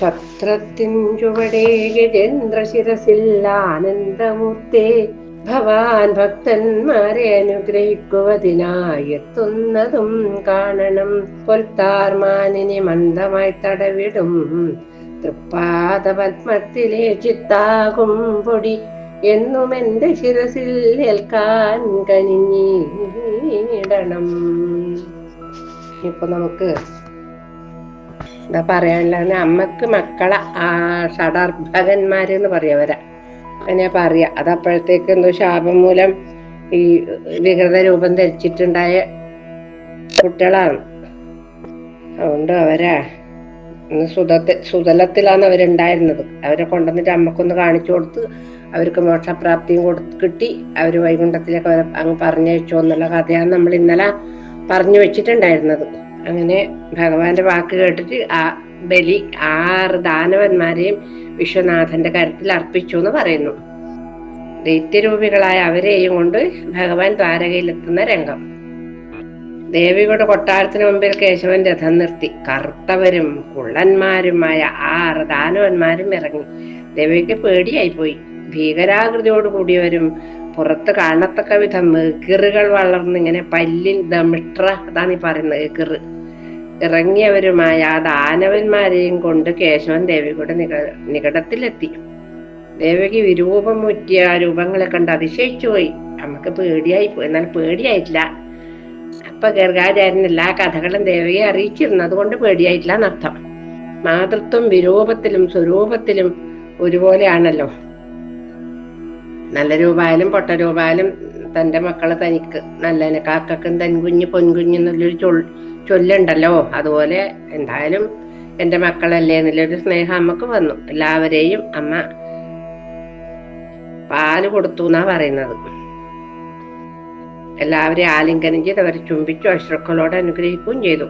ക്ഷത്രത്തിൻ ചുവടേ ഗജേന്ദ്രശിരസിൽ ആനന്ദമൂർത്തേ ഭവാൻ ഭക്തന്മാരെ അനുഗ്രഹിക്കുവതിനായി എത്തുന്നതും കാണണം. പൊൽത്താർമാനിനെ മന്ദമായി തടവിടും. തൃപ്പാദ പത്മത്തിലെ ചിത്താകും പൊടി. എന്നും എന്റെ ശിരസിൽ ഏൽക്കാൻ കനിഞ്ഞിടണം. ഇപ്പൊ നമുക്ക് എന്താ പറയാനുള്ള അമ്മയ്ക്ക് മക്കളെ ആ ഷഡർഭകന്മാര് എന്ന് പറയവരാ അങ്ങനെ പറയാ. അത് അപ്പോഴത്തേക്ക് എന്തോ ശാപം മൂലം ഈ വികൃത രൂപം ധരിച്ചിട്ടുണ്ടായ കുട്ടികളാണ്. അതുകൊണ്ട് അവരാ ഇന്ന് സുതത്തെ സുതലത്തിലാണ് അവരുണ്ടായിരുന്നത്. അവരെ കൊണ്ടുവന്നിട്ട് അമ്മക്കൊന്ന് കാണിച്ചു കൊടുത്ത് അവർക്ക് മോക്ഷപ്രാപ്തിയും കൊടുത്ത് കിട്ടി. അവർ വൈകുണ്ഠത്തിലേക്ക് അവരെ അങ്ങ് പറഞ്ഞയച്ചു എന്നുള്ള കഥയാണ് നമ്മൾ ഇന്നലെ പറഞ്ഞു വെച്ചിട്ടുണ്ടായിരുന്നത്. അങ്ങനെ ഭഗവാന്റെ വാക്ക് കേട്ടിട്ട് ആ ബലി ആറ് ദാനവന്മാരെയും വിശ്വനാഥന്റെ കരത്തിൽ അർപ്പിച്ചു എന്ന് പറയുന്നു. ദൈത്യരൂപികളായ അവരെയും കൊണ്ട് ഭഗവാൻ ദ്വാരകയിലെത്തുന്ന രംഗം. ദേവിയുടെ കൊട്ടാരത്തിന് മുമ്പിൽ കേശവൻ രഥം നിർത്തി. കറുത്തവരും കുള്ളന്മാരുമായ ആറ് ദാനവന്മാരും ഇറങ്ങി. ദേവിക്ക് പേടിയായി പോയി ഭീകരാകൃതിയോട് കൂടിയവരും പുറത്ത് കാണത്തക്ക വിധം കിറുകൾ വളർന്നിങ്ങനെ പല്ലിൽ ദമിട്ര അതാണ് ഈ പറയുന്നത് കിറ് ഇറങ്ങിയവരുമായ ആ ദാനവന്മാരെയും കൊണ്ട് കേശവൻ ദേവിയുടെ നിക നികടത്തിലെത്തി. ദേവകി വിരൂപം മുറ്റിയ രൂപങ്ങളെ കണ്ട് അതിശയിച്ചു പോയി. നമുക്ക് പേടിയായി പോയി. എന്നാൽ പേടിയായിട്ടില്ല. അപ്പൊ ഗർഗാചാര്യൻ എല്ലാ കഥകളും ദേവിയെ അറിയിച്ചിരുന്നു. അതുകൊണ്ട് പേടിയായിട്ടില്ല എന്നർത്ഥം. മാതൃത്വം വിരൂപത്തിലും സ്വരൂപത്തിലും ഒരുപോലെയാണല്ലോ. നല്ല രൂപായാലും പൊട്ട രൂപായാലും തന്റെ മക്കളെ തനിക്ക് നല്ലതിനെ കാക്കും തൻകുഞ്ഞ് പൊൻകുഞ്ഞ് എന്നുള്ളൊരു ചൊൽ ചൊല്ലുണ്ടല്ലോ. അതുപോലെ എന്തായാലും എന്റെ മക്കളല്ലേ എന്നുള്ളൊരു സ്നേഹം അമ്മയ്ക്ക് വന്നു. എല്ലാവരെയും അമ്മ പാൽ കൊടുത്തു എന്നാ പറയുന്നത്. എല്ലാവരെയും ആലിംഗനം ചെയ്ത് അവരെ ചുംബിച്ചു അശ്രക്കളോട് അനുഗ്രഹിക്കുകയും ചെയ്തു.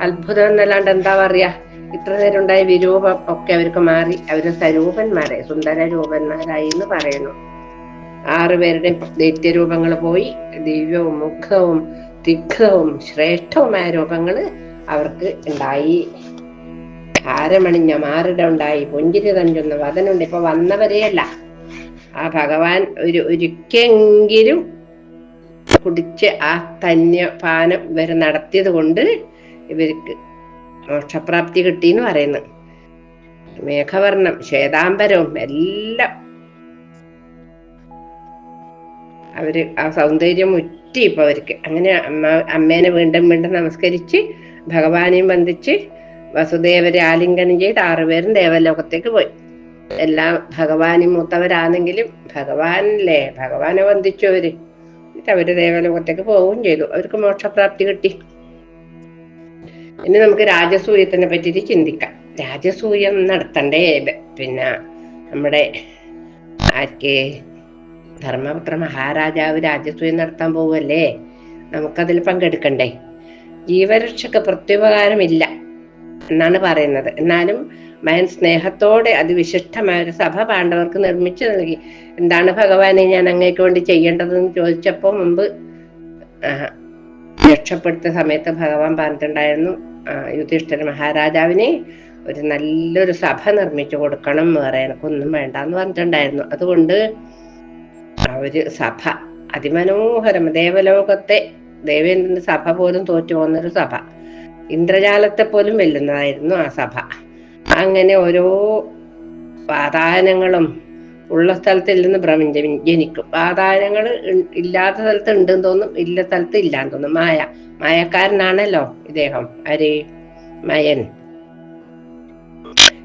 അത്ഭുതം എന്നല്ലാണ്ട് എന്താ പറയാ? ഇത്ര നേരം ഉണ്ടായ വിരൂപം ഒക്കെ അവർക്ക് മാറി. അവർ സ്വരൂപന്മാരെ സുന്ദര രൂപന്മാരായി എന്ന് പറയുന്നു. ആറുപേരുടെയും ദൈത്യരൂപങ്ങൾ പോയി. ദിവ്യവും മുഖവും തിഗ്ധവും ശ്രേഷ്ഠവുമായ രൂപങ്ങൾ അവർക്ക് ഉണ്ടായി. ആരമണിഞ്ഞ മാറിട ഉണ്ടായി പുഞ്ചിരി തഞ്ചുന്ന വതനുണ്ട്. ഇപ്പൊ വന്നവരെയല്ല ആ ഭഗവാൻ ഒരു ഒരിക്കെങ്കിലും കുടിച്ച് ആ തന്യ പാനം ഇവർ നടത്തിയത് കൊണ്ട് ഇവർക്ക് മോക്ഷപ്രാപ്തി കിട്ടി എന്ന് പറയുന്നു. മേഘവർണം ശ്വേതാംബരവും എല്ലാം അവർ ആ സൗന്ദര്യം മുറ്റി ഇപ്പൊ അവർക്ക്. അങ്ങനെ അമ്മ അമ്മേനെ വീണ്ടും വീണ്ടും നമസ്കരിച്ച് ഭഗവാനെയും വന്ദിച്ച് വസുദേവരെ ആലിംഗനം ചെയ്ത് ആറുപേരും ദേവലോകത്തേക്ക് പോയി. എല്ലാ ഭഗവാനും മൂത്തവരാണെങ്കിലും ഭഗവാനല്ലേ? ഭഗവാനെ വന്ദിച്ചു അവർ. എന്നിട്ട് അവർ ദേവലോകത്തേക്ക് പോവുകയും ചെയ്തു. അവർക്ക് മോക്ഷപ്രാപ്തി കിട്ടി. ഇനി നമുക്ക് രാജസൂയത്തിനെ പറ്റിയിട്ട് ചിന്തിക്കാം. രാജസൂയം നടത്തണ്ടേ? പിന്നെ നമ്മുടെ ആർക്ക് ധർമ്മപുത്ര മഹാരാജാവ് രാജസൂയം നടത്താൻ പോവല്ലേ നമുക്കതിൽ പങ്കെടുക്കണ്ടേ? ജീവരക്ഷക്ക് പ്രത്യുപകാരമില്ല എന്നാണ് പറയുന്നത്. എന്നാലും മയൻ സ്നേഹത്തോടെ അതിവിശിഷ്ടമായ ഒരു സഭ പാണ്ഡവർക്ക് നിർമ്മിച്ചു നൽകി. എന്താണ് ഭഗവാനെ ഞാൻ അങ്ങേക്ക് വേണ്ടി ചെയ്യേണ്ടതെന്ന് ചോദിച്ചപ്പോ മുമ്പ് രക്ഷപ്പെടുത്ത സമയത്ത് ഭഗവാൻ പറഞ്ഞിട്ടുണ്ടായിരുന്നു യുധിഷ്ഠിര മഹാരാജാവിനെ ഒരു നല്ലൊരു സഭ നിർമ്മിച്ചു കൊടുക്കണം വേറെ എനക്കൊന്നും വേണ്ട എന്ന് പറഞ്ഞിട്ടുണ്ടായിരുന്നു. അതുകൊണ്ട് ഒരു സഭ. അതിമനോഹരം. ദേവലോകത്തെ ദേവേന്ദ്രന്റെ സഭ പോലും തോറ്റു പോകുന്നൊരു സഭ. ഇന്ദ്രജാലത്തെ പോലും വെല്ലുന്നതായിരുന്നു ആ സഭ. അങ്ങനെ ഓരോ വാതായനങ്ങളും ഉള്ള സ്ഥലത്തിൽ നിന്ന് പ്രപഞ്ചം ജനിക്കും വാതായനങ്ങൾ ഇല്ലാത്ത സ്ഥലത്ത് ഉണ്ടെന്ന് തോന്നും ഇല്ല സ്ഥലത്ത് ഇല്ലാന്ന് തോന്നും. മായ മായക്കാരനാണല്ലോ ഇദ്ദേഹം. ആര്? മയൻ.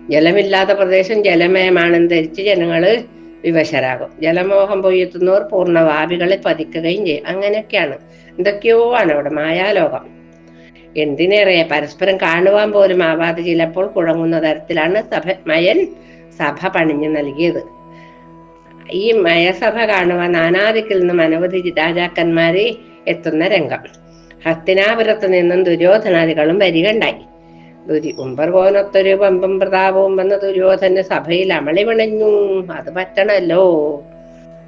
ജലമില്ലാത്ത പ്രദേശം ജലമയമാണെന്ന് ധരിച്ച് ജനങ്ങൾ വിവശരാകും. ജലമോഹം പൊയ്യെത്തുന്നവർ പൂർണവാപികളെ പതിക്കുകയും ചെയ്യും. അങ്ങനെയൊക്കെയാണ്. എന്തൊക്കെയോ ആണ് അവിടെ മായാലോകം. എന്തിനേറെ? പരസ്പരം കാണുവാൻ പോലും ആവാതെ ചിലപ്പോൾ കുഴങ്ങുന്ന തരത്തിലാണ് സഭ മയൻ സഭ പണിഞ്ഞു നൽകിയത്. ഈ മയസഭ കാണുവാൻ നാനാദിക്കിൽ നിന്നും അനവധി രാജാക്കന്മാരെ എത്തുന്ന രംഗം. ഹസ്തിനാപുരത്ത് നിന്നും ദുര്യോധനാദികളും വരികണ്ടായി ദുരി ഉമ്പർകോനൊത്തൊരു പമ്പം പ്രതാപവും വന്ന ദുര്യോധന സഭയിൽ അമളി വിണഞ്ഞു. അത് പറ്റണല്ലോ.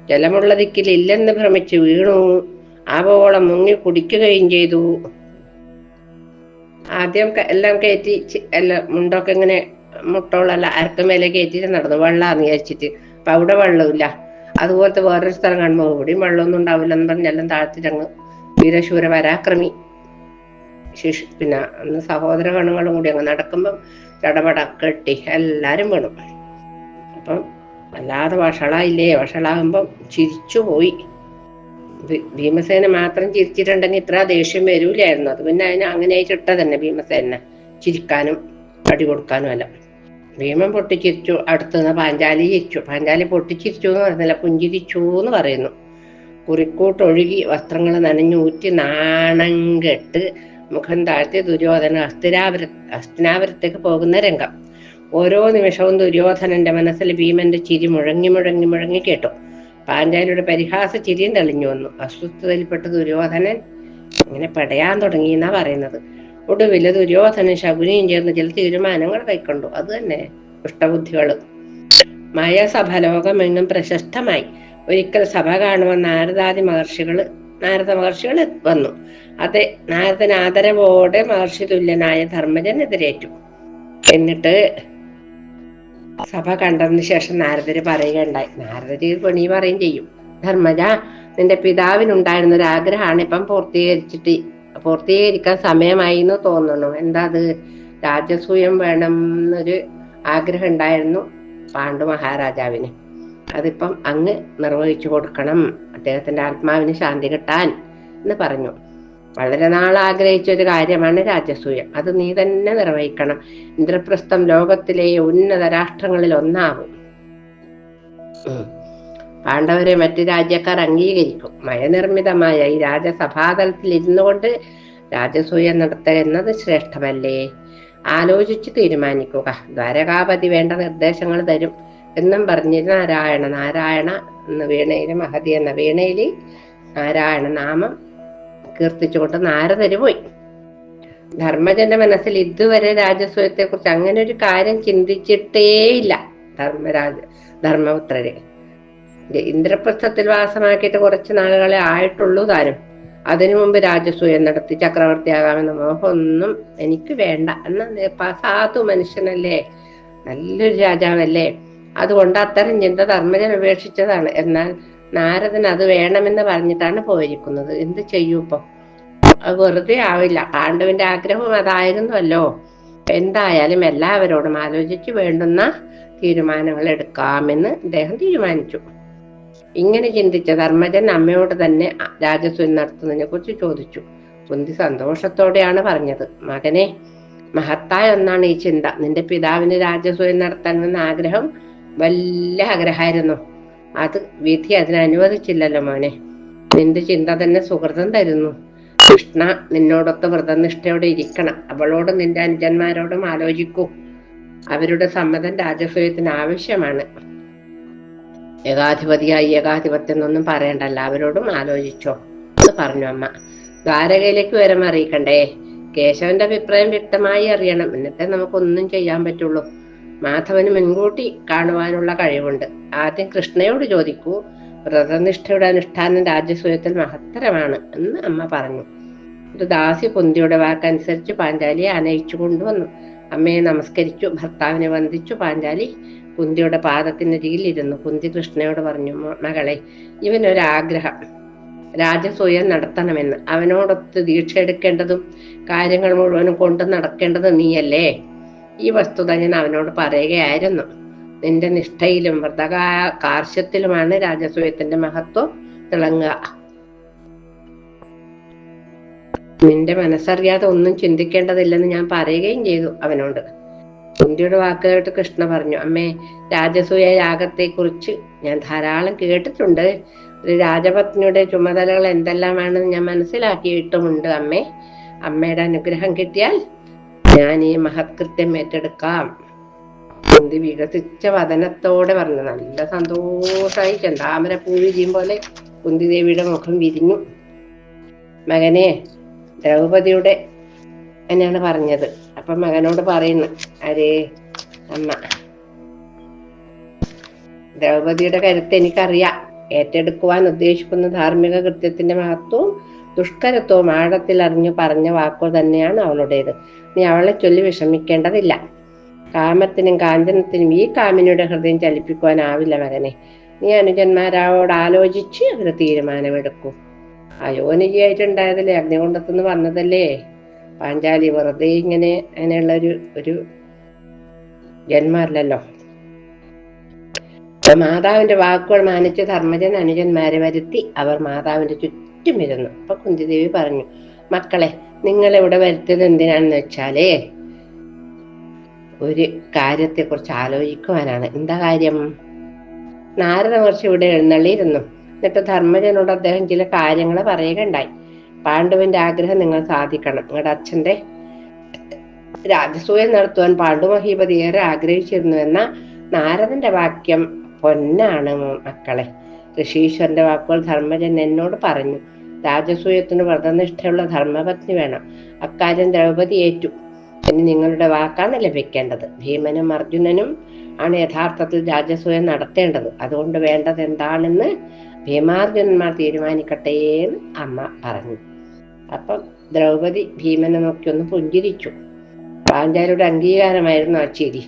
ജലമുള്ള ദിക്കിൽ ഇല്ലെന്ന് ഭ്രമിച്ച് വീണു. ആവോളം മുങ്ങി കുടിക്കുകയും ചെയ്തു. ആദ്യം എല്ലാം കയറ്റി എല്ലാം മുണ്ടൊക്കെ ഇങ്ങനെ മുട്ടോളല്ല അരക്കുമേലെ കയറ്റിട്ട് നടന്നു. വെള്ളാന്ന് വിചാരിച്ചിട്ട്. അപ്പൊ അവിടെ വെള്ളമില്ല. അതുപോലത്തെ വേറൊരു സ്ഥലം കാണുമ്പോൾ ഇവിടെയും വെള്ളമൊന്നും ഉണ്ടാവില്ലെന്ന് പറഞ്ഞ് പറഞ്ഞെല്ലാം താഴ്ത്തിട്ടങ്ങ് വീരശൂര പരാക്രമി. ശിശു പിന്നെ അന്ന് സഹോദര ഗണങ്ങളും കൂടി അങ്ങ് നടക്കുമ്പം ചടപട കെട്ടി എല്ലാരും വീണു. അപ്പം വല്ലാതെ വഷളായില്ലേ? വഷളാകുമ്പം ചിരിച്ചു പോയി. ഭീമസേന മാത്രം ചിരിച്ചിട്ടുണ്ടെങ്കിൽ ഇത്ര ദേഷ്യം വരൂലായിരുന്നു. അത് പിന്നെ അതിന് അങ്ങനെ ചിട്ട തന്നെ ഭീമസേന ചിരിക്കാനും അടി കൊടുക്കാനും അല്ല ഭീമൻ പൊട്ടിച്ചിരിച്ചു അടുത്തുനിന്ന് പാഞ്ചാലി ചിരിച്ചു. പാഞ്ചാലി പൊട്ടിച്ചിരിച്ചു എന്ന് പറയുന്നില്ല പുഞ്ചിരിച്ചു എന്ന് പറയുന്നു. കുറിക്കൂട്ടൊഴുകി വസ്ത്രങ്ങൾ നനഞ്ഞൂറ്റി നാണം കെട്ട് മുഖം താഴ്ത്തി ദുര്യോധന അസ്ഥിരാപുര പോകുന്ന രംഗം. ഓരോ നിമിഷവും ദുര്യോധനന്റെ മനസ്സിൽ ഭീമന്റെ ചിരി മുഴങ്ങി മുഴങ്ങി മുഴങ്ങി കേട്ടു. പാഞ്ചാലിയുടെ പരിഹാസ ചിരിയും തെളിഞ്ഞു വന്നു. അസ്വസ്ഥതയിൽപ്പെട്ട ദുര്യോധനൻ ഇങ്ങനെ പടയാൻ തുടങ്ങി എന്നാ പറയുന്നത്. ഒടുവിൽ ദുര്യോധനൻ ശകുനിയും ചേർന്ന് ചില തീരുമാനങ്ങൾ കൈക്കൊണ്ടു. അത് തന്നെ ദുഷ്ടബുദ്ധികൾ എന്നും പ്രശസ്തമായി. ഒരിക്കൽ സഭ കാണുമെന്ന് നാരദാദി മഹർഷികൾ നാരദ മഹർഷികൾ വന്നു. അതെ നാരദൻ ആദരവോടെ മഹർഷി തുല്യനായ ധർമ്മജൻ എതിരേറ്റു. എന്നിട്ട് സഭ കണ്ടതിന് ശേഷം നാരദര് പറയുകയുണ്ടായി. നാരദര് പണി പറയും ചെയ്യും. ധർമ്മജ നിന്റെ പിതാവിനുണ്ടായിരുന്ന ഒരു ആഗ്രഹമാണ് ഇപ്പം പൂർത്തീകരിച്ചിട്ട് പൂർത്തീകരിക്കാൻ സമയമായി എന്ന് തോന്നുന്നു. എന്താ അത്? രാജസൂയം വേണം എന്നൊരു ആഗ്രഹം ഉണ്ടായിരുന്നു പാണ്ഡു മഹാരാജാവിന്. അതിപ്പം അങ്ങ് നിർവഹിച്ചു കൊടുക്കണം. അദ്ദേഹത്തിന്റെ ആത്മാവിന് ശാന്തി കിട്ടാൻ എന്ന് പറഞ്ഞു. വളരെ നാൾ ആഗ്രഹിച്ച ഒരു കാര്യമാണ് രാജസൂയം. അത് നീ തന്നെ നിർവഹിക്കണം. ഇന്ദ്രപ്രസ്ഥം ലോകത്തിലെ ഉന്നത രാഷ്ട്രങ്ങളിൽ ഒന്നാകും പാണ്ഡവരെ മറ്റു രാജ്യക്കാർ അംഗീകരിക്കും. മയനിർമ്മിതമായ ഈ രാജസഭാതലത്തിൽ ഇരുന്നു കൊണ്ട് രാജസൂയം നടത്തുക എന്നത് ശ്രേഷ്ഠമല്ലേ? ആലോചിച്ച് തീരുമാനിക്കുക. ദ്വാരകാപതി വേണ്ട നിർദ്ദേശങ്ങൾ തരും. എന്നും പറഞ്ഞ് നാരായണ നാരായണ എന്ന വീണയിൽ മഹതി എന്ന വീണയിൽ നാരായണ നാമം കീർത്തിച്ചുകൊണ്ട് നാരദര് പോയി. ധർമ്മജന്റെ മനസ്സിൽ ഇതുവരെ രാജസൂയത്തെ കുറിച്ച് അങ്ങനെ ഒരു കാര്യം ചിന്തിച്ചിട്ടേ ഇല്ല ധർമ്മരാജ ധർമ്മപുത്രരെ. ഇന്ദ്രപ്രസ്ഥത്തിൽ വാസമാക്കിയിട്ട് കുറച്ച് നാളുകളെ ആയിട്ടുള്ളൂ താനും. അതിനു മുമ്പ് രാജസൂയം നടത്തി ചക്രവർത്തിയാകാമെന്ന മോഹമൊന്നും എനിക്ക് വേണ്ട. എന്ന സാധു മനുഷ്യനല്ലേ? നല്ലൊരു രാജാവല്ലേ? അതുകൊണ്ട് അത്തരം ചിന്ത ധർമ്മജൻ ഉപേക്ഷിച്ചതാണ്. എന്നാൽ നാരദൻ അത് വേണമെന്ന് പറഞ്ഞിട്ടാണ് പോയിരിക്കുന്നത്. എന്ത് ചെയ്യൂ ഇപ്പൊ? അത് വെറുതെ ആവില്ല. പാണ്ഡുവിന്റെ ആഗ്രഹം അതായിരുന്നുവല്ലോ എന്തായാലും എല്ലാവരോടും ആലോചിച്ച് വേണ്ടുന്ന തീരുമാനങ്ങൾ എടുക്കാമെന്ന് അദ്ദേഹം തീരുമാനിച്ചു. ഇങ്ങനെ ചിന്തിച്ച ധർമ്മജൻ അമ്മയോട് തന്നെ രാജസ്വൻ നടത്തുന്നതിനെ കുറിച്ച് ചോദിച്ചു. കുന്തി സന്തോഷത്തോടെയാണ് പറഞ്ഞത്. മകനെ മഹത്തായ ഒന്നാണ് ഈ ചിന്ത. നിന്റെ പിതാവിന് രാജസൂയം നടത്തണമെന്ന ആഗ്രഹം വലിയ ആഗ്രഹമായിരുന്നു. അത് വിധി അതിനനുവദിച്ചില്ലല്ലോ മോനെ. നിന്റെ ചിന്ത തന്നെ സുഹൃതം തരുന്നു. കൃഷ്ണ നിന്നോടൊത്ത് വ്രതനിഷ്ഠയോടെ ഇരിക്കണം. അവളോട് നിന്റെ അനുജന്മാരോടും ആലോചിക്കൂ. അവരുടെ സമ്മതം രാജസൂയത്തിന് ആവശ്യമാണ്. ഏകാധിപതിയായി ഏകാധിപത്യം എന്നൊന്നും പറയണ്ടല്ല. അവരോടും ആലോചിച്ചോ. എന്ന് പറഞ്ഞു അമ്മ. ദ്വാരകയിലേക്ക് വരം അറിയിക്കണ്ടേ കേശവന്റെ അഭിപ്രായം വ്യക്തമായി അറിയണം. എന്നിട്ടേ നമുക്കൊന്നും ചെയ്യാൻ പറ്റുള്ളൂ. മാധവന് മുൻകൂട്ടി കാണുവാനുള്ള കഴിവുണ്ട്. ആദ്യം കൃഷ്ണയോട് ചോദിക്കൂ വ്രതനിഷ്ഠയുടെ അനുഷ്ഠാനം രാജ്യസൂയത്തിൽ മഹത്തരമാണ് എന്ന് അമ്മ പറഞ്ഞു. ഒരു ദാസി കുന്തിയുടെ വാക്കനുസരിച്ച് പാഞ്ചാലിയെ അനയിച്ചു കൊണ്ടുവന്നു. അമ്മയെ നമസ്കരിച്ചു ഭർത്താവിനെ വന്ദിച്ചു പാഞ്ചാലി കുന്തിയുടെ പാദത്തിനരികിൽ ഇരുന്നു. കുന്തി കൃഷ്ണയോട് പറഞ്ഞു "മോ- മകളെ ഇവനൊരാഗ്രഹം. രാജസൂയം നടത്തണമെന്ന്. അവനോടൊത്ത് ദീക്ഷ എടുക്കേണ്ടതും കാര്യങ്ങൾ മുഴുവനും കൊണ്ടു നടക്കേണ്ടത് നീയല്ലേ? ഈ വസ്തുത ഞാൻ അവനോട് പറയുകയായിരുന്നു. നിന്റെ നിഷ്ഠയിലും വ്രതകാ കാർശ്യത്തിലുമാണ് രാജസൂയത്തിന്റെ മഹത്വം തിളങ്ങുക. നിന്റെ മനസ്സറിയാതെ ഒന്നും ചിന്തിക്കേണ്ടതില്ലെന്ന് ഞാൻ പറയുകയും ചെയ്തു അവനോട്. കുന്തിയുടെ വാക്ക് കേട്ട് കൃഷ്ണ പറഞ്ഞു അമ്മേ രാജസൂയ യാഗത്തെ കുറിച്ച് ഞാൻ ധാരാളം കേട്ടിട്ടുണ്ട്. ഒരു രാജപത്നിയുടെ ചുമതലകൾ എന്തെല്ലാമാണെന്ന് ഞാൻ മനസ്സിലാക്കിയിട്ടുമുണ്ട് അമ്മേ. അമ്മയുടെ അനുഗ്രഹം കിട്ടിയാൽ ഞാൻ ഈ മഹത്കൃത്യം ഏറ്റെടുക്കാം. എന്ത് വികസിച്ച വതനത്തോടെ പറഞ്ഞു നല്ല സന്തോഷമായി. ചെന്താമര പൂ വിരിയും പോലെ കുന്തി ദേവിയുടെ മുഖം വിരിഞ്ഞു. മകനെ ദ്രൗപതിയുടെ എന്നാണ് പറഞ്ഞത്. അപ്പൊ മകനോട് പറയുന്നു അരേ അമ്മ ദ്രൗപതിയുടെ കരുത്ത് എനിക്കറിയാം. ഏറ്റെടുക്കുവാൻ ഉദ്ദേശിക്കുന്ന ധാർമ്മിക കൃത്യത്തിന്റെ മഹത്വവും ദുഷ്കരത്വവും ആഴത്തിൽ അറിഞ്ഞു പറഞ്ഞ വാക്കുകൾ തന്നെയാണ് അവളുടേത്. നീ അവളെ ചൊല്ലി വിഷമിക്കേണ്ടതില്ല. കാമത്തിനും കാഞ്ചനത്തിനും ഈ കാമിനിയുടെ ഹൃദയം ചലിപ്പിക്കുവാനാവില്ല മകനെ. നീ അനുജന്മാരാവോട് ആലോചിച്ച് ഒരു തീരുമാനമെടുക്കൂ. അയോനികയായിട്ടുണ്ടായതല്ലേ അഗ്നികുണ്ടത്തുനിന്ന് വന്നതല്ലേ പാഞ്ചാലി വെറുതെ ഇങ്ങനെ അങ്ങനെയുള്ള ഒരു ഒരു ജന്മല്ലല്ലോ മാതാവിന്റെ വാക്കുകൾ മാനിച്ച് ധർമ്മജൻ അനുജന്മാരെ വരുത്തി. അവർ മാതാവിന്റെ ചുറ്റും ഇരുന്നു അപ്പൊ കുന്തിദേവി പറഞ്ഞു മക്കളെ നിങ്ങൾ ഇവിടെ വരുത്തിയത് എന്തിനാണെന്ന് വെച്ചാലേ ഒരു കാര്യത്തെ കുറിച്ച് ആലോചിക്കുവാനാണ്. എന്താ കാര്യം? നാരദ മഹർഷി ഇവിടെ എഴുന്നള്ളിയിരുന്നു. എന്നിട്ട് ധർമ്മജനോട് അദ്ദേഹം ചില കാര്യങ്ങൾ പറയുകയുണ്ടായി. പാണ്ഡുവിന്റെ ആഗ്രഹം നിങ്ങൾ സാധിക്കണം. നിങ്ങളുടെ അച്ഛന്റെ രാജസൂയം നടത്തുവാൻ പാണ്ഡുമഹീപതി ഏറെ ആഗ്രഹിച്ചിരുന്നു എന്ന നാരദന്റെ വാക്യം പൊന്നാണ് മക്കളെ. ഋഷീശ്വരന്റെ വാക്കുകൾ ധർമ്മജൻ എന്നോട് പറഞ്ഞു. രാജസൂയത്തിന് വ്രതനിഷ്ഠയുള്ള ധർമ്മപത്നി വേണം. അക്കാര്യം ദ്രൗപതി ഏറ്റു. ഇനി നിങ്ങളുടെ വാക്കാണ് ലഭിക്കേണ്ടത്. ഭീമനും അർജുനനും ആണ് യഥാർത്ഥത്തിൽ രാജസൂയം നടത്തേണ്ടത്. അതുകൊണ്ട് വേണ്ടത് എന്താണെന്ന് ഭീമാർജുനന്മാർ തീരുമാനിക്കട്ടെ എന്ന് അമ്മ പറഞ്ഞു. അപ്പം ദ്രൗപദി ഭീമനെ നോക്കി ഒന്ന് പുഞ്ചിരിച്ചു. പാഞ്ചാലിയുടെ അംഗീകാരമായിരുന്നു ആ ചിരി.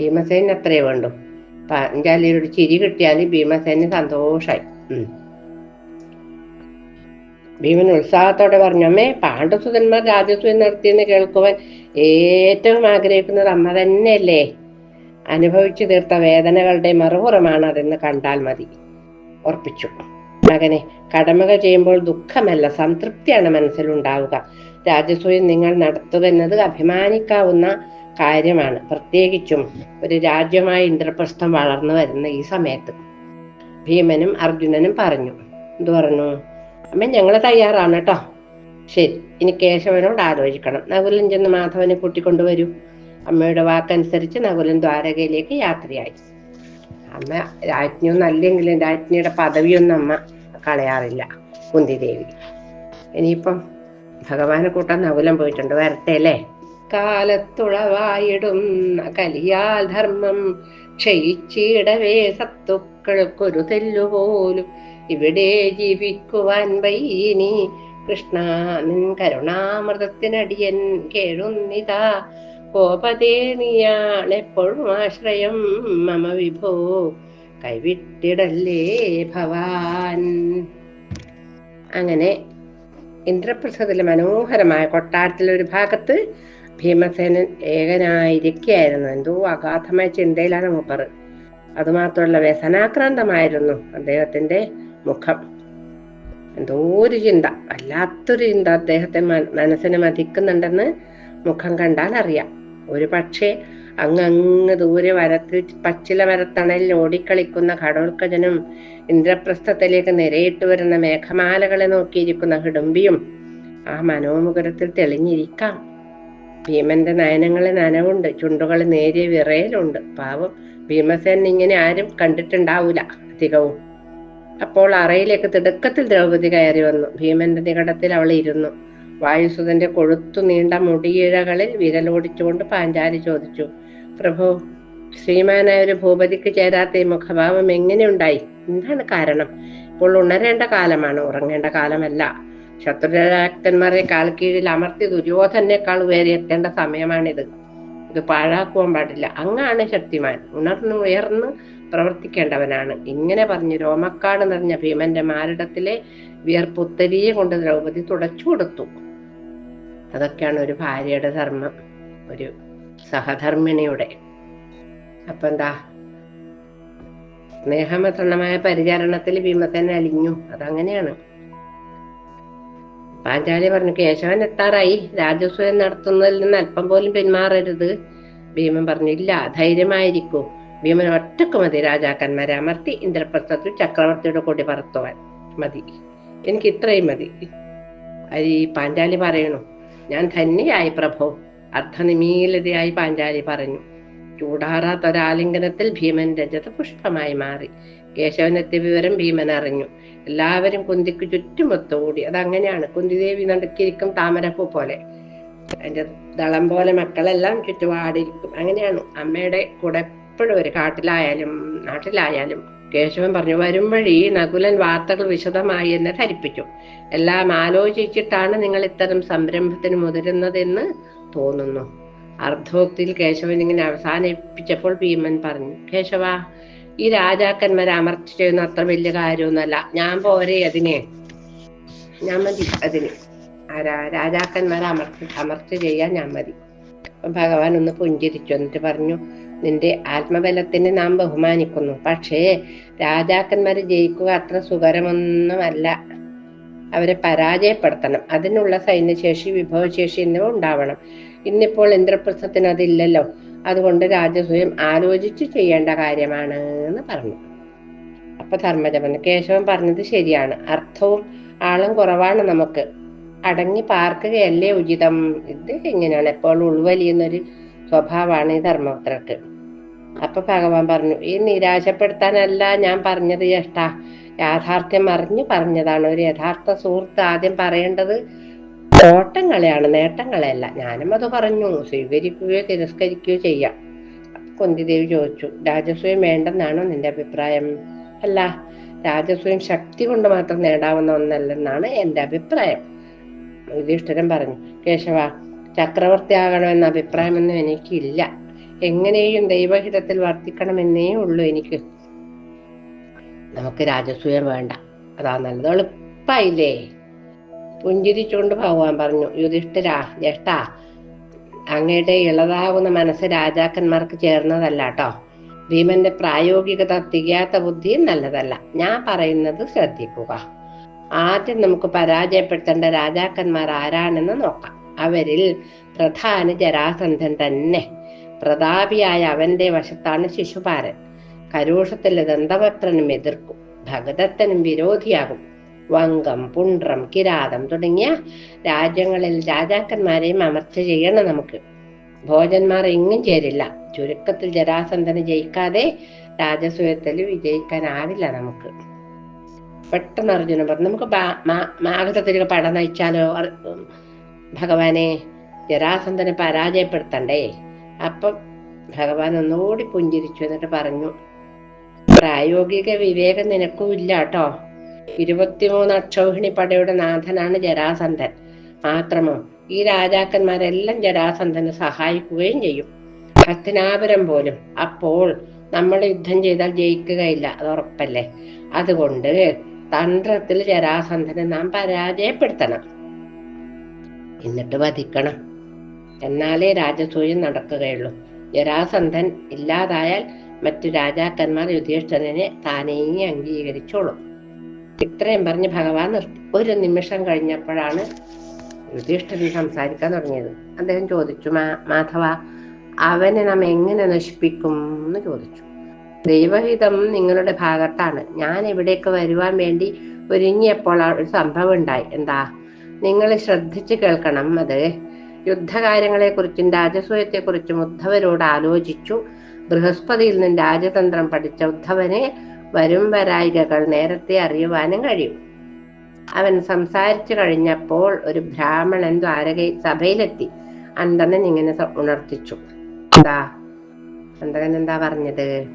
ഭീമസേന അത്രേ വേണ്ടു. പാഞ്ചാലിയുടെ ചിരി കിട്ടിയാൽ ഭീമസേന സന്തോഷായി. ഉം. ഭീമൻ ഉത്സാഹത്തോടെ പറഞ്ഞു അമ്മേ പാണ്ഡുസുതന്മാർ രാജസൂയം നടത്തിയെന്ന് കേൾക്കുവാൻ ഏറ്റവും ആഗ്രഹിക്കുന്നത് അമ്മ തന്നെയല്ലേ? അനുഭവിച്ചു തീർത്ത വേദനകളുടെ മറുപുറമാണ് അതെന്ന് കണ്ടാൽ മതി ഉറപ്പിച്ചു. മകനെ കടമകൾ ചെയ്യുമ്പോൾ ദുഃഖമല്ല സംതൃപ്തിയാണ് മനസ്സിലുണ്ടാവുക. രാജസൂയം നിങ്ങൾ നടത്തുക എന്നത് അഭിമാനിക്കാവുന്ന കാര്യമാണ്. പ്രത്യേകിച്ചും ഒരു രാജ്യമായ ഇന്ദ്രപ്രസ്ഥം വളർന്നു വരുന്ന ഈ സമയത്ത്. ഭീമനും അർജുനനും പറഞ്ഞു എന്തു പറഞ്ഞു? അമ്മ ഞങ്ങൾ തയ്യാറാണ് കേട്ടോ. ശരി ഇനി കേശവനോട് ആലോചിക്കണം. നകുലൻ ചെന്ന് മാധവനെ കൂട്ടിക്കൊണ്ടുവരൂ അമ്മയുടെ വാക്കനുസരിച്ച് നകുലൻ ദ്വാരകയിലേക്ക് യാത്രയായി. അമ്മ രാജ്ഞിയൊന്നും അല്ലെങ്കിലും രാജ്ഞിയുടെ പദവിയൊന്നും അമ്മ കളയാറില്ല കുന്തിദേവി. ഇനിയിപ്പം ഭഗവാനെ കൂട്ടാൻ നകുലം പോയിട്ടുണ്ട് വരട്ടെ അല്ലേ? കാലത്തുളവായിടും കലിയാൽ ധർമ്മം ക്ഷയിച്ചിടവേ സത്തുക്കൾക്കൊരു തെല്ലുപോലും ഇവിടെ ജീവിക്കുവാൻ വൈനി. കൃഷ്ണ നിൻ കരുണാമൃതത്തിനടിയൻ കേഴുന്നിതാ. കോപതേ നീയാണെപ്പോഴും ആശ്രയം മമ വിഭോ. കൈവിട്ടിടല്ലേ ഭവാൻ. അങ്ങനെ ഇന്ദ്രപ്രസ്ഥത്തിലെ മനോഹരമായ കൊട്ടാരത്തിലെ ഒരു ഭാഗത്ത് ഭീമസേനൻ ഏകനായിരിക്കുകയായിരുന്നു എന്തോ അഗാധമായ ചിന്തയിലാണ് മൂപ്പർ. അതുമാത്രമല്ല വ്യസനാക്രാന്തമായിരുന്നു അദ്ദേഹത്തിന്റെ മുഖം എന്തോ ഒരു ചിന്ത. വല്ലാത്തൊരു ചിന്ത അദ്ദേഹത്തെ മനസ്സിനെ മതിക്കുന്നുണ്ടെന്ന് മുഖം കണ്ടാൽ അറിയാം. ഒരു പക്ഷേ അങ്ങ് ദൂരെ വരത്തിൽ പച്ചില മരത്തണലിൽ ഓടിക്കളിക്കുന്ന കടോൽക്കജനും ഇന്ദ്രപ്രസ്ഥത്തിലേക്ക് നിരയിട്ട് വരുന്ന മേഘമാലകളെ നോക്കിയിരിക്കുന്ന ഹിഡുംബിയും ആ മനോമുഖരത്തിൽ തെളിഞ്ഞിരിക്കാം. ഭീമന്റെ നയനങ്ങളിൽ നനവുണ്ട്. ചുണ്ടുകൾ നേരിയ വിറയലുണ്ട്. പാവം ഭീമസേൻ ഇങ്ങനെ ആരും കണ്ടിട്ടുണ്ടാവൂല. അധികവും അപ്പോൾ അറയിലേക്ക് തിടുക്കത്തിൽ ദ്രൗപതി കയറി വന്നു. ഭീമന്റെ നികടത്തിൽ അവൾ ഇരുന്നു. വായുസുതന്റെ കൊഴുത്തു നീണ്ട മുടിയിഴകളിൽ വിരലോടിച്ചുകൊണ്ട് പാഞ്ചാലി ചോദിച്ചു പ്രഭു ശ്രീമാനായ ഒരു ഭൂപതിക്ക് ചേരാത്ത ഈ മുഖഭാവം എങ്ങനെയുണ്ടായി? എന്താണ് കാരണം? ഇപ്പോൾ ഉണരേണ്ട കാലമാണ് ഉറങ്ങേണ്ട കാലമല്ല. ശത്രുരാക്തന്മാരെ കാൽ കീഴിൽ അമർത്തി ദുര്യോധനേക്കാൾ ഉയരെ എത്തേണ്ട സമയമാണിത്. ഇത് പാഴാക്കുവാൻ പാടില്ല. അങ്ങാണ് ശക്തിമാൻ. ഉണർന്ന് ഉയർന്ന് പ്രവർത്തിക്കേണ്ടവനാണ്. ഇങ്ങനെ പറഞ്ഞ് രോമക്കാട് നിറഞ്ഞ ഭീമന്റെ മാരടത്തിലെ വിയർപ്പുത്തരിയെ കൊണ്ട് ദ്രൗപദി തുടച്ചു കൊടുത്തു. അതൊക്കെയാണ് ഒരു ഭാര്യയുടെ ധർമ്മം ഒരു സഹധർമ്മിണിയുടെ. അപ്പൊ എന്താ? സ്നേഹമതൃണമായ പരിചരണത്തിൽ ഭീമസേന അലിഞ്ഞു. അതങ്ങനെയാണ്. പാഞ്ചാലി പറഞ്ഞു കേശവൻ എത്താറായി. രാജസൂയം നടത്തുന്നതിൽ നിന്ന് അല്പം പോലും പിന്മാറരുത്. ഭീമൻ പറഞ്ഞു ഇല്ല ധൈര്യമായിരിക്കൂ. ഭീമൻ ഒറ്റയ്ക്ക് മതി രാജാക്കന്മാരെ അമർത്തി ഇന്ദ്രപ്രസ്ഥത്തിൽ ചക്രവർത്തിയുടെ കൊടി പറത്തുവാൻ. മതി. എനിക്ക് ഇത്രയും മതി. അരി പാഞ്ചാലി പറയണു ഞാൻ ധന്യയായി പ്രഭോ. അർത്ഥനിമീലതയായി പാഞ്ചാലി പറഞ്ഞു ചൂടാറാത്ത ഒരാലിംഗനത്തിൽ ഭീമൻ രജത പുഷ്പമായി മാറി. കേശവനെത്തിയ വിവരം ഭീമൻ അറിഞ്ഞു. എല്ലാവരും കുന്തിക്ക് ചുറ്റുമൊത്തുകൂടി അതങ്ങനെയാണ്. കുന്തിദേവി നടക്കിയിരിക്കും താമരപ്പൂ പോലെ. അതിന്റെ ദളം പോലെ മക്കളെല്ലാം ചുറ്റുപാടിരിക്കും. അങ്ങനെയാണ്. അമ്മയുടെ കൂടെ എപ്പോഴും ഒരു കാട്ടിലായാലും നാട്ടിലായാലും കേശവൻ പറഞ്ഞു വരും വഴി നകുലൻ വാർത്തകൾ വിശദമായി എന്നെ ധരിപ്പിച്ചു. എല്ലാം ആലോചിച്ചിട്ടാണ് നിങ്ങൾ ഇത്തരം സംരംഭത്തിന് മുതിരുന്നതെന്ന് തോന്നുന്നു. അർദ്ധോക്തിയിൽ കേശവൻ ഇങ്ങനെ അവസാനിപ്പിച്ചപ്പോൾ ഭീമൻ പറഞ്ഞു കേശവ ഈ രാജാക്കന്മാരെ അമർച്ച ചെയ്യുന്ന അത്ര വലിയ കാര്യമൊന്നുമല്ല. ഞാൻ പോരെ അതിനെ. ഞാൻ മതി അതിന്. രാജാക്കന്മാരെ അമർച്ച അമർച്ച ചെയ്യാൻ ഞാൻ മതി. അപ്പൊ ഭഗവാൻ ഒന്ന് പുഞ്ചിരിച്ചു. എന്നിട്ട് പറഞ്ഞു നിന്റെ ആത്മബലത്തിന് നാം ബഹുമാനിക്കുന്നു. പക്ഷേ രാജാക്കന്മാരെ ജയിക്കുക അത്ര സുഖകരമൊന്നുമല്ല. അവരെ പരാജയപ്പെടുത്തണം. അതിനുള്ള സൈന്യശേഷി വിഭവശേഷി എന്നിവ ഉണ്ടാവണം. ഇന്നിപ്പോൾ ഇന്ദ്രപ്രസ്ഥത്തിന് അതില്ലല്ലോ. അതുകൊണ്ട് രാജസൂയം ആലോചിച്ച് ചെയ്യേണ്ട കാര്യമാണ് എന്ന് പറഞ്ഞു. അപ്പൊ ധർമ്മജപൻ കേശവൻ പറഞ്ഞത് ശരിയാണ്. അർത്ഥവും ആളും കുറവാണ് നമുക്ക്. അടങ്ങി പാർക്കുകയല്ലേ ഉചിതം? ഇത് എങ്ങനെയാണ് എപ്പോഴും ഉൾവലിയുന്നൊരു സ്വഭാവമാണ് ഈ ധർമ്മപുത്രർക്ക്. അപ്പൊ ഭഗവാൻ പറഞ്ഞു ഈ നിരാശപ്പെടുത്താനല്ല ഞാൻ പറഞ്ഞത് ജ്യേഷ്ഠ. യാഥാർത്ഥ്യം അറിഞ്ഞു പറഞ്ഞതാണ്. ഒരു യഥാർത്ഥ സുഹൃത്ത് ആദ്യം പറയേണ്ടത് ഓട്ടങ്ങളെയാണ് നേട്ടങ്ങളെയല്ല. ഞാനും അത് പറഞ്ഞു. സ്വീകരിക്കുകയോ തിരസ്കരിക്കുകയോ ചെയ്യാം. കുന്തിദേവി ചോദിച്ചു രാജസ്വയം വേണ്ടെന്നാണോ നിന്റെ അഭിപ്രായം? അല്ല രാജസ്വയം ശക്തി കൊണ്ട് മാത്രം നേടാവുന്ന ഒന്നല്ലെന്നാണ് എന്റെ അഭിപ്രായം. യുധിഷ്ഠിരൻ പറഞ്ഞു കേശവ ചക്രവർത്തി ആകണമെന്ന അഭിപ്രായമൊന്നും എനിക്കില്ല. എങ്ങനെയും ദൈവഹിതത്തിൽ വർത്തിക്കണമെന്നേ ഉള്ളൂ എനിക്ക്. നമുക്ക് രാജസൂയം വേണ്ട. അതാ നല്ലത്. എളുപ്പായില്ലേ? പുഞ്ചിരിച്ചുകൊണ്ട് ഭഗവാൻ പറഞ്ഞു യുധിഷ്ഠിരാ ജ്യേഷ്ഠ അങ്ങയുടെ ഇളതാകുന്ന മനസ്സ് രാജാക്കന്മാർക്ക് ചേർന്നതല്ല കേട്ടോ ഭീമന്റെ പ്രായോഗികത തികയാത്ത ബുദ്ധിയും നല്ലതല്ല. ഞാൻ പറയുന്നത് ശ്രദ്ധിക്കുക. ആദ്യം നമുക്ക് പരാജയപ്പെടുത്തേണ്ട രാജാക്കന്മാർ ആരാണെന്ന് നോക്കാം. അവരിൽ പ്രധാന ജരാസന്ധൻ തന്നെ. പ്രതാപിയായ അവന്റെ വശത്താണ് ശിശുപാരൻ. കരൂഷത്തിലെ ദന്തപത്രനും എതിർക്കും. ഭഗതത്തനും വിരോധിയാകും. വങ്കം പുണ്ട്രം കിരാതം തുടങ്ങിയ രാജ്യങ്ങളിൽ രാജാക്കന്മാരെയും അമർച്ച ചെയ്യണം നമുക്ക്. ഭോജന്മാർ എങ്ങും ചേരില്ല. ചുരുക്കത്തിൽ ജരാസന്ധന ജയിക്കാതെ രാജസൂയത്തിൽ വിജയിക്കാനാവില്ല നമുക്ക്. പെട്ടെന്ന് അർജുനൻ പറഞ്ഞു നമുക്ക് മാഗധത്തിലേക്ക് പട നയിച്ചാലോ? ഭഗവാനെ ജരാസന്ധനെ പരാജയപ്പെടുത്തണ്ടേ? അപ്പം ഭഗവാൻ ഒന്നുകൂടി പുഞ്ചിരിച്ചു എന്നിട്ട് പറഞ്ഞു പ്രായോഗിക വിവേകം നിനക്കും ഇല്ല കേട്ടോ ഇരുപത്തിമൂന്ന് അക്ഷൗഹിണി പടയുടെ നാഥനാണ് ജരാസന്ധൻ. മാത്രമോ ഈ രാജാക്കന്മാരെല്ലാം ജരാസന്ധനെ സഹായിക്കുകയും ചെയ്യും. ഹസ്തനാപുരം പോലും അപ്പോൾ നമ്മൾ യുദ്ധം ചെയ്താൽ ജയിക്കുകയില്ല അത് ഉറപ്പല്ലേ? അതുകൊണ്ട് തന്ത്രത്തിൽ ജരാസന്ധനെ നാം പരാജയപ്പെടുത്തണം. എന്നിട്ട് വധിക്കണം. എന്നാലേ രാജസൂയം നടക്കുകയുള്ളൂ. ജരാസന്ധൻ ഇല്ലാതായാൽ മറ്റു രാജാക്കന്മാർ യുധിഷ്ഠനെ താനേ അംഗീകരിച്ചോളും. ഇത്രയും പറഞ്ഞ് ഭഗവാൻ നിർത്തി. ഒരു നിമിഷം കഴിഞ്ഞപ്പോഴാണ് യുധിഷ്ഠൻ സംസാരിക്കാൻ തുടങ്ങിയത്. അദ്ദേഹം ചോദിച്ചു "മാ- മാധവ അവനെ നാം എങ്ങനെ നശിപ്പിക്കും? എന്ന് ചോദിച്ചു. ദൈവഹിതം നിങ്ങളുടെ ഭാഗത്താണ്. ഞാൻ ഇവിടേക്ക് വരുവാൻ വേണ്ടി ഒരുങ്ങിയപ്പോൾ ഒരു സംഭവം ഉണ്ടായി. എന്താ? നിങ്ങൾ ശ്രദ്ധിച്ചു കേൾക്കണം. അത് യുദ്ധകാര്യങ്ങളെക്കുറിച്ചും രാജസൂയത്തെക്കുറിച്ചും ഉദ്ധവരോട് ആലോചിച്ചു. ബൃഹസ്പതിയിൽ നിന്ന് രാജതന്ത്രം പഠിച്ച ഉദ്ധവനെ വരും വരായികകൾ നേരത്തെ അറിയുവാനും കഴിയും. അവൻ സംസാരിച്ചു കഴിഞ്ഞപ്പോൾ ഒരു ബ്രാഹ്മണൻ ദ്വാരക സഭയിലെത്തി. അന്തണൻ ഇങ്ങനെ ഉണർത്തിച്ചു. എന്താ? അന്തകൻ എന്താ പറഞ്ഞത്?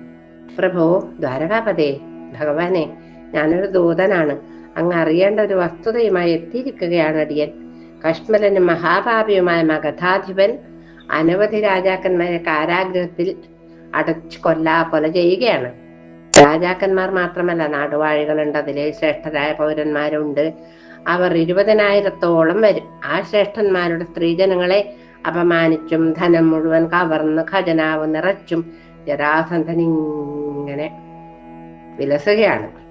പ്രഭു ദ്വാരകാപതേ ഭഗവാനെ ഞാനൊരു ദൂതനാണ്. അങ്ങ് അറിയേണ്ട ഒരു വസ്തുതയുമായി എത്തിയിരിക്കുകയാണ് അടിയൻ. കശ്മലനും മഹാഭാപിയുമായ മഗധാധിപൻ അനവധി രാജാക്കന്മാരെ കാരാഗ്രഹത്തിൽ അടച്ചു കൊല്ലാ കൊല ചെയ്യുകയാണ്. രാജാക്കന്മാർ മാത്രമല്ല നാടുവാഴികളുണ്ട് അതിലെ ശ്രേഷ്ഠരായ പൗരന്മാരുണ്ട്. അവർ ഇരുപതിനായിരത്തോളം വരും. ആ ശ്രേഷ്ഠന്മാരുടെ സ്ത്രീജനങ്ങളെ അപമാനിച്ചും ധനം മുഴുവൻ കവർന്ന് ഖജനാവ് നിറച്ചും ജരാസന്ധൻ ഇങ്ങനെ വിലസുകയാണ്.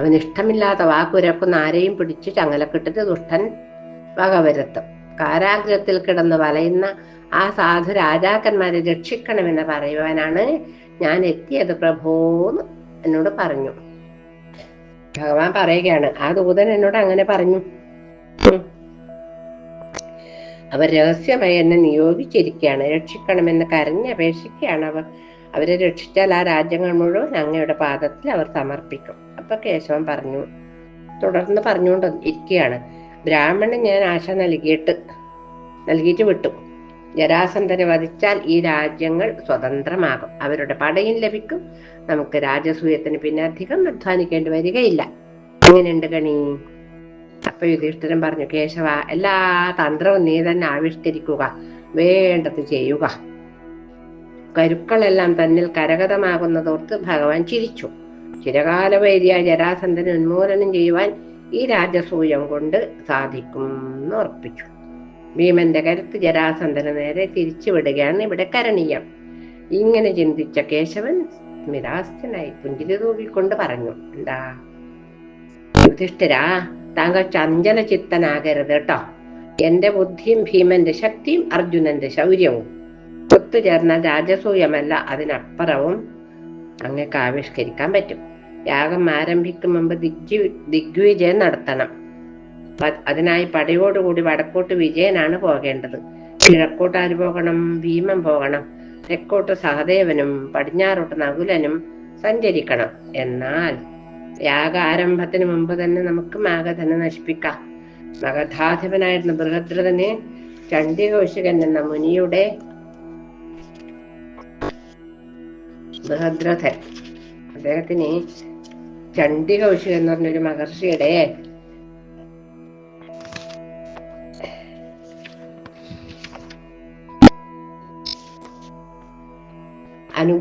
അവൻ ഇഷ്ടമില്ലാത്ത വാക്കുരക്കുന്ന ആരെയും പിടിച്ച് ചങ്ങലക്കിട്ടിട്ട് ദുഷ്ടൻ വകവരുത്തും. കാരാഗ്രഹത്തിൽ കിടന്ന് വലയുന്ന ആ സാധു രാജാക്കന്മാരെ രക്ഷിക്കണമെന്ന് പറയുവാനാണ് ഞാൻ എത്തിയത് പ്രഭോന്ന് എന്നോട് പറഞ്ഞു. ഭഗവാൻ പറയുകയാണ് ആ ദൂതൻ എന്നോട് അങ്ങനെ പറഞ്ഞു. അവർ രഹസ്യമായി എന്നെ നിയോഗിച്ചിരിക്കുകയാണ് രക്ഷിക്കണമെന്ന് കരഞ്ഞപേക്ഷിക്കുകയാണ് അവർ. അവരെ രക്ഷിച്ചാൽ ആ രാജ്യങ്ങൾ മുഴുവൻ അങ്ങയുടെ പാദത്തിൽ അവർ സമർപ്പിക്കും. അപ്പൊ കേശവൻ പറഞ്ഞു തുടർന്ന് പറഞ്ഞുകൊണ്ട് ഇരിക്കുകയാണ് ബ്രാഹ്മണൻ ഞാൻ ആശ നൽകിയിട്ട് നൽകിയിട്ട് വിട്ടു. ജരാസന്ധനെ വധിച്ചാൽ ഈ രാജ്യങ്ങൾ സ്വതന്ത്രമാകും. അവരുടെ പടയും ലഭിക്കും. നമുക്ക് രാജസൂയത്തിന് പിന്നെ അധികം അധ്വാനിക്കേണ്ടി വരികയില്ല. എങ്ങനെയുണ്ട് ഗണി? അപ്പൊ യുധിഷ്ഠിരൻ പറഞ്ഞു കേശവ എല്ലാ തന്ത്രവും നീ തന്നെ ആവിഷ്കരിക്കുക വേണ്ടത് ചെയ്യുക. കരുക്കളെല്ലാം തന്നിൽ കരഗതമാകുന്നതോർത്ത് ഭഗവാൻ ചിരിച്ചു. ചിരകാലവൈര്യ ജരാസന്ധനെ ഉന്മൂലനം ചെയ്യുവാൻ ഈ രാജസൂയം കൊണ്ട് സാധിക്കും എന്ന് ഉറപ്പിച്ചു. ഭീമന്റെ കരുത്ത് ജരാസന്ധന് നേരെ തിരിച്ചുവിടുകയാണ് ഇവിടെ കരണീയം. ഇങ്ങനെ ചിന്തിച്ച കേശവൻ സ്മിതാസ്ഥനായി പുഞ്ചിരി തൂകിക്കൊണ്ട് പറഞ്ഞു എന്താ? യുധിഷ്ഠിരാ താങ്കൾ ചഞ്ചല ചിത്തനാകരുത് കേട്ടോ. എന്റെ ബുദ്ധിയും ഭീമന്റെ ശക്തിയും അർജുനന്റെ ശൗര്യവും. ഒത്തുചേർന്ന രാജസൂയമല്ല അതിനപ്പുറവും അങ്ങക്ക് ആവിഷ്കരിക്കാൻ പറ്റും. യാഗം ആരംഭിക്കും മുമ്പ് ദിഗ്വി ദിഗ്വിജയം നടത്തണം. അതിനായി പടയോടുകൂടി വടക്കോട്ട് വിജയനാണ് പോകേണ്ടത്. കിഴക്കോട്ട് ആര് പോകണം? ഭീമൻ പോകണം. തെക്കോട്ട് സഹദേവനും പടിഞ്ഞാറോട്ട് നകുലനും സഞ്ചരിക്കണം. എന്നാൽ യാഗ ആരംഭത്തിന് മുമ്പ് തന്നെ നമുക്ക് മാഗധനെ നശിപ്പിക്കാം. മഗധാധിപനായിരുന്ന ബൃഹദ്രഥന് ചണ്ഡികൗശികൻ എന്ന മുനിയുടെ ബൃഹദ്രഥൻ. അദ്ദേഹത്തിന് ചണ്ഡികൗശികൻ എന്ന് പറഞ്ഞൊരു മഹർഷിയുടെ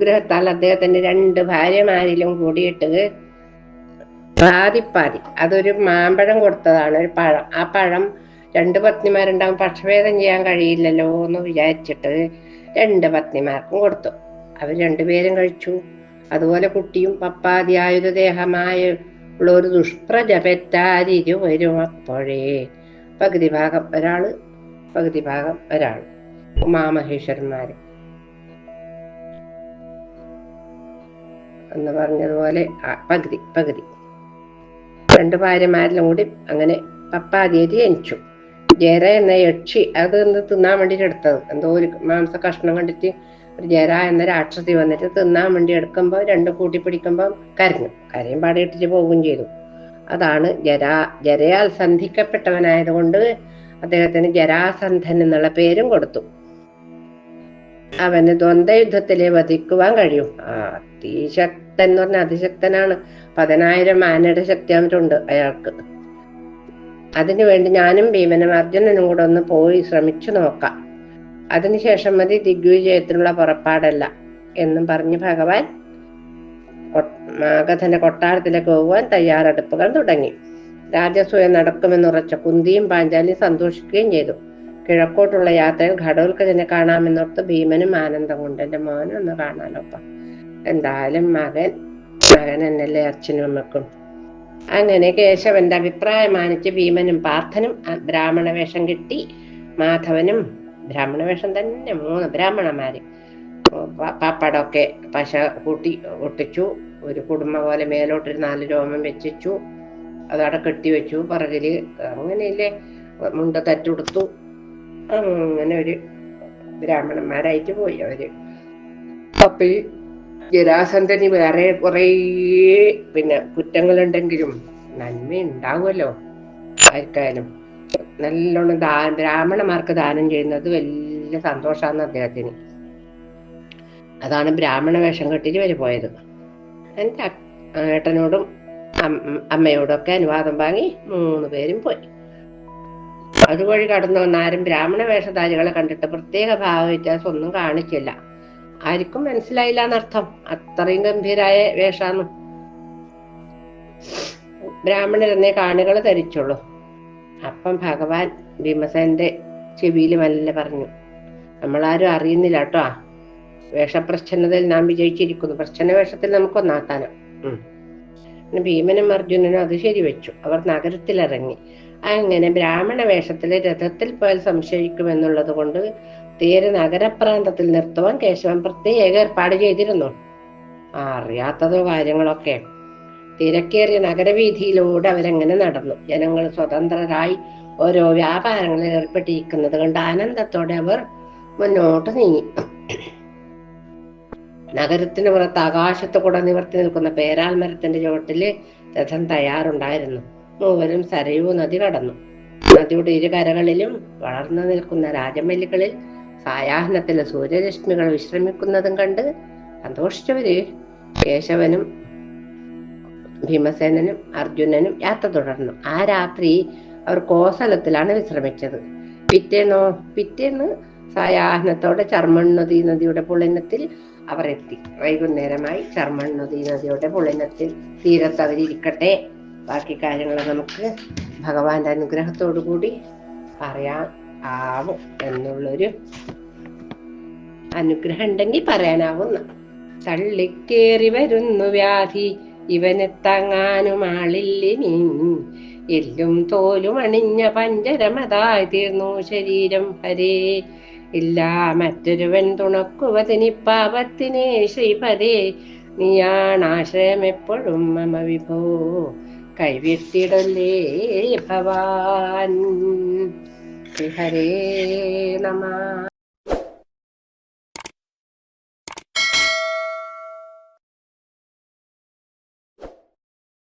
അനുഗ്രഹത്താൽ അദ്ദേഹത്തിന്റെ രണ്ട് ഭാര്യമാരിലും കൂടിയിട്ട് പാതിപ്പാതി അതൊരു മാമ്പഴം കൊടുത്തതാണ് ഒരു പഴം. ആ പഴം രണ്ട് പത്നിമാരുണ്ടാവും. പക്ഷഭേദം ചെയ്യാൻ കഴിയില്ലല്ലോ എന്ന് വിചാരിച്ചിട്ട് രണ്ട് പത്നിമാർക്കും കൊടുത്തു. അവർ രണ്ടുപേരും കഴിച്ചു. അതുപോലെ കുട്ടിയും പപ്പാതി ആയുധദേഹമായ ഉള്ള ഒരു ദുഷ്പ്രജപറ്റാരിരു വരും അപ്പോഴേ. പകുതി ഭാഗം ഒരാൾ പകുതി ഭാഗം ഒരാൾ. ഉമാമഹേശ്വരന്മാര്. എന്ന് പറഞ്ഞതുപോലെ പകുതി പകുതി. രണ്ടു ഭാര്യമാരിലും കൂടി അങ്ങനെ പപ്പാതിയേരി എനിച്ചു. ജര എന്ന യക്ഷി അത് ഒന്ന് തിന്നാൻ വേണ്ടിട്ട് എടുത്തത്. എന്തോ ഒരു മാംസ കഷ്ണം കണ്ടിട്ട് ഒരു ജര എന്ന രാക്ഷസി വന്നിട്ട് തിന്നാൻ വേണ്ടി എടുക്കുമ്പോൾ രണ്ട് കൂട്ടി പിടിക്കുമ്പോൾ കരഞ്ഞു. കരയും പാടിയിട്ടിട്ട് പോവുകയും ചെയ്തു. അതാണ് ജരാ ജരയാൽ സന്ധിക്കപ്പെട്ടവനായതുകൊണ്ട് അദ്ദേഹത്തിന് ജരാസന്ധൻ എന്നുള്ള പേരും കൊടുത്തു. അവന് ദ്വന്ദ്വയുദ്ധത്തിലെ വധിക്കുവാൻ കഴിയും. ആ അതിശക്തൻ എന്ന് പറഞ്ഞ അതിശക്തനാണ്. പതിനായിരം ആനയുടെ ശക്തി അവനുണ്ട് അയാൾക്ക്. അതിനുവേണ്ടി ഞാനും ഭീമനും അർജുനനും കൂടെ ഒന്ന് പോയി ശ്രമിച്ചു നോക്കാം. അതിനുശേഷം മതി ദിഗ്വിജയത്തിനുള്ള പുറപ്പാടല്ല എന്നും പറഞ്ഞ് ഭഗവാൻ മാഗധന്റെ കൊട്ടാരത്തിലേക്ക് പോകുവാൻ തയ്യാറെടുപ്പുകൾ തുടങ്ങി. രാജസൂയം നടക്കുമെന്നുറച്ച കുന്തിയും പാഞ്ചാലിയും സന്തോഷിക്കുകയും ചെയ്തു. കിഴക്കോട്ടുള്ള യാത്രയിൽ ഘടോൽക്കജനെ കാണാമെന്നോർത്ത് ഭീമനും ആനന്ദം കൊണ്ട് എന്റെ മോനെ ഒന്ന് കാണാലോപ്പ. എന്തായാലും മകൻ മകൻ എന്നല്ലേ അച്ഛനും അമ്മക്കും. അങ്ങനെ കേശവന്റെ അഭിപ്രായം മാനിച്ച് ഭീമനും പാർത്ഥനും ബ്രാഹ്മണ വേഷം കിട്ടി മാധവനും ബ്രാഹ്മണ വേഷം തന്നെ മൂന്ന് ബ്രാഹ്മണന്മാര്. പാപ്പാടൊക്കെ പശ കൂട്ടി ഒട്ടിച്ചു ഒരു കുടുംബ പോലെ മേലോട്ടൊരു നാല് രോമം വെച്ചു അതവിടെ കെട്ടിവെച്ചു പറകിൽ. അങ്ങനെയല്ലേ മുണ്ട തറ്റുടുത്തു അങ്ങനെ ഒരു ബ്രാഹ്മണന്മാരായിട്ട് പോയി അവർ. അപ്പൊ ജരാസന്ധന് വേറെ കുറേ പിന്നെ കുറ്റങ്ങളുണ്ടെങ്കിലും നന്മ ഉണ്ടാവുമല്ലോ ആർക്കായാലും. നല്ലോണം ദാ ബ്രാഹ്മണന്മാർക്ക് ദാനം ചെയ്യുന്നത് വലിയ സന്തോഷാന്ന് അദ്ദേഹത്തിന്. അതാണ് ബ്രാഹ്മണ വേഷം കെട്ടിട്ട് വരെ പോയത്. എന്റെ ഏട്ടനോടും അമ്മയോടൊക്കെ അനുവാദം വാങ്ങി മൂന്ന് പേരും പോയി. അതുവഴി കടന്നു വന്ന ആരും ബ്രാഹ്മണ വേഷധാരികളെ കണ്ടിട്ട് പ്രത്യേക ഭാവ വ്യത്യാസം ഒന്നും കാണിച്ചില്ല. ആർക്കും മനസ്സിലായില്ല എന്നർത്ഥം. അത്രയും ഗംഭീരായ വേഷാന്ന് ബ്രാഹ്മണരെന്നേ കാണികൾ ധരിച്ചുള്ളൂ. അപ്പം ഭഗവാൻ ഭീമസേന്റെ ചെവിയിൽ മല്ല പറഞ്ഞു. നമ്മളാരും അറിയുന്നില്ല കേട്ടോ. വേഷപ്രശ്നതയിൽ നാം വിജയിച്ചിരിക്കുന്നു. പ്രശ്ന വേഷത്തിൽ നമുക്ക് ഉം. ഭീമനും അർജുനനും അത് ശരിവെച്ചു. അവർ നഗരത്തിലിറങ്ങി. അങ്ങനെ ബ്രാഹ്മണ വേഷത്തിലെ രഥത്തിൽ പോയാൽ സംശയിക്കുമെന്നുള്ളത് കൊണ്ട് തേര് നഗരപ്രാന്തത്തിൽ നിർത്തുവാൻ കേശവൻ പ്രത്യേക ഏർപ്പാട് ചെയ്തിരുന്നു. അറിയാത്തതോ കാര്യങ്ങളൊക്കെ. തിരക്കേറിയ നഗരവീഥിയിലൂടെ അവരങ്ങനെ നടന്നു. ജനങ്ങൾ സ്വതന്ത്രരായി ഓരോ വ്യാപാരങ്ങളിൽ ഏർപ്പെട്ടിരിക്കുന്നത് കണ്ട് ആനന്ദത്തോടെ അവർ മുന്നോട്ട് നീങ്ങി. നഗരത്തിന് പുറത്ത് ആകാശത്ത് കൂടെ നിവർത്തി നിൽക്കുന്ന പേരാൽ മരത്തിന്റെ ചുവട്ടിൽ രഥം തയ്യാറുണ്ടായിരുന്നു. മൂവരും സരയൂ നദി കടന്നു. നദിയുടെ ഇരുകരകളിലും വളർന്നു നിൽക്കുന്ന രാജമല്ലികളിൽ സായാഹ്നത്തിലെ സൂര്യരശ്മികൾ വിശ്രമിക്കുന്നതും കണ്ട് സന്തോഷിച്ചവര് കേശവനും ഭീമസേനനും അർജുനനും യാത്ര തുടർന്നു. ആ രാത്രി അവർ കോസലത്തിലാണ് വിശ്രമിച്ചത്. പിറ്റേന്നോ പിറ്റേന്ന് സായാഹ്നത്തോടെ ചർമ്മണ്ണുതി നദിയുടെ പുളിനത്തിൽ അവർ എത്തി. വൈകുന്നേരമായി ചർമ്മണ്ണുതി നദിയുടെ പുളിനത്തിൽ തീരത്ത് അവരിയ്ക്കട്ടെ ബാക്കി കാര്യങ്ങൾ നമുക്ക് ഭഗവാന്റെ അനുഗ്രഹത്തോടു കൂടി പറയാൻ ആവും എന്നുള്ളൊരു അനുഗ്രഹം ഉണ്ടെങ്കിൽ പറയാനാവുന്ന. തള്ളിക്കേറി വരുന്നു വ്യാധി. ഇവനെ തങ്ങാനും ആളില്ലിനി എല്ലും തോലും അണിഞ്ഞ പഞ്ചരമതായി തീർന്നു ശരീരം ഹരേ ഇല്ല മറ്റൊരുവൻ തുണക്കുവതിനി പാപത്തിനെ ശ്രീപദേ നീയാണാശ്രയം എപ്പോഴും മമ വിഭോ. കൈവിട്ടിടല്ലേ ഭവാൻ. श्रीहरे नमः।